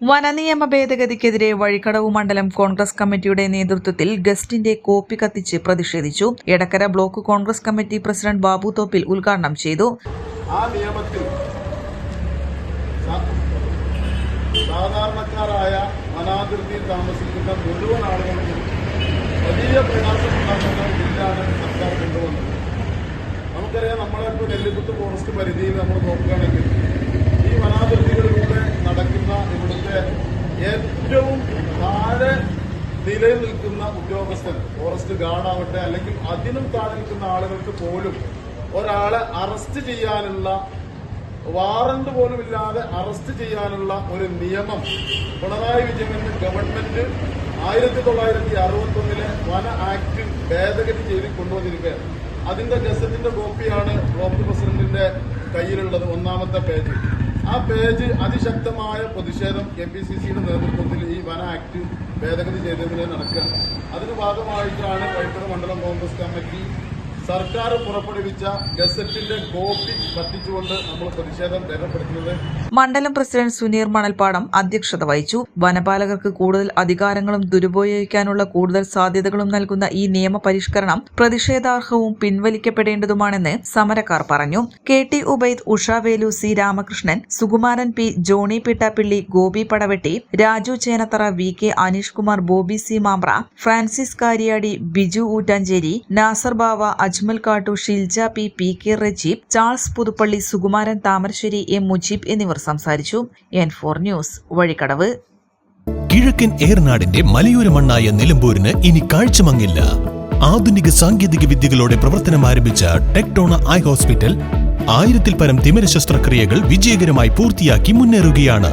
വനനിയമ ഭേദഗതിക്കെതിരെ വഴിക്കടവ് മണ്ഡലം കോൺഗ്രസ് കമ്മിറ്റിയുടെ നേതൃത്വത്തിൽ ഗസ്റ്റിന്റെ കോപ്പി കത്തിച്ച് പ്രതിഷേധിച്ചു. Edakkara block Congress committee president Babu Thoppil ഉദ്ഘാടനം ചെയ്തു. ആ നിയമത്തിൽ സാധാരണക്കാരായ വനാതിർത്തിയിൽ താമസിക്കുന്ന മുഴുവൻ ആളുകൾക്കും വലിയ പ്രയാസമുണ്ടാക്കുന്ന ബില്ലാണ് സർക്കാർ കൊണ്ടുവന്നത്. നമുക്കറിയാം നമ്മളെ ഇപ്പോൾ നെല്ലിക്കുത്ത് ഫോറസ്റ്റ് പരിധിയിൽ നമ്മൾ നോക്കുകയാണെങ്കിൽ ഈ വനാതിർത്തികളിലൂടെ നടക്കുന്ന ഇവിടുത്തെ ഏറ്റവും താഴെ നിലയിൽ നിൽക്കുന്ന ഉദ്യോഗസ്ഥൻ ഫോറസ്റ്റ് ഗാർഡ് ആവട്ടെ അല്ലെങ്കിൽ അതിനും താഴെ നിൽക്കുന്ന ആളുകൾക്ക് പോലും ഒരാളെ അറസ്റ്റ് ചെയ്യാനുള്ള വാറണ്ട് പോലും ഇല്ലാതെ അറസ്റ്റ് ചെയ്യാനുള്ള ഒരു നിയമം പിണറായി വിജയന്റെ ഗവൺമെന്റ് ആയിരത്തി തൊള്ളായിരത്തി അറുപത്തി ഒന്നിലെ വന ആക്ട് ഭേദഗതി ചെയ്ത് കൊണ്ടുവന്നിരിക്കുകയാണ്. അതിന്റെ ഗസറ്റിന്റെ കോപ്പിയാണ് ബ്ലോക്ക് പ്രസിഡന്റിന്റെ കയ്യിലുള്ളത് ഒന്നാമത്തെ പേജ്. ആ പേജ് അതിശക്തമായ പ്രതിഷേധം കെ പി സി സിയുടെ നേതൃത്വത്തിൽ ഈ വന ആക്ട് ഭേദഗതി ചെയ്തതിനെ നടക്കുകയാണ് അതിന് ഭാഗമായിട്ടാണ് വൈക്കട മണ്ഡലം കോൺഗ്രസ് കമ്മിറ്റി സർക്കാർ പുറപ്പെടുവിച്ച ഗസറ്റിന്റെ കോപ്പി കത്തിച്ചുകൊണ്ട് നമ്മൾ പ്രതിഷേധം രേഖപ്പെടുത്തുന്നത് മണ്ഡലം പ്രസിഡന്റ് സുനീർ മണൽപ്പാടം അധ്യക്ഷത വഹിച്ചു. വനപാലകർക്ക് കൂടുതൽ അധികാരങ്ങളും ദുരുപയോഗിക്കാനുള്ള കൂടുതൽ സാധ്യതകളും നൽകുന്ന ഈ നിയമ പരിഷ്കരണം പ്രതിഷേധാർഹവും പിൻവലിക്കപ്പെടേണ്ടതുമാണെന്ന് സമരക്കാർ പറഞ്ഞു. K T Ubaid Ushavelu C Ramakrishnan Sukumaran P Johny Pittappilly Gopi Padavetti Raju Chenathara V K Aneesh Kumar Bobby C Mambra Francis Kariyadi Biju Oottancheri Nasar Bava Ajmal Kattu Shilja P P K Rajeeb Charles Puthuppally Sukumaran Thamarassery M Mujeeb എന്നിവർ സംസാരിച്ചു. N four news Vazhikkadavu. കിഴക്കൻ ഏർനാടിന്റെ മലയോര മണ്ണായ നിലമ്പൂരിന് ഇനി കാഴ്ചമങ്ങില്ല. ആധുനിക സാങ്കേതിക വിദ്യകളോടെ പ്രവർത്തനം ആരംഭിച്ച ടെക്ടോണ ഐ ഹോസ്പിറ്റൽ ആയിരത്തിൽ പരം തിമിര ശസ്ത്രക്രിയകൾ വിജയകരമായി പൂർത്തിയാക്കി മുന്നേറുകയാണ്.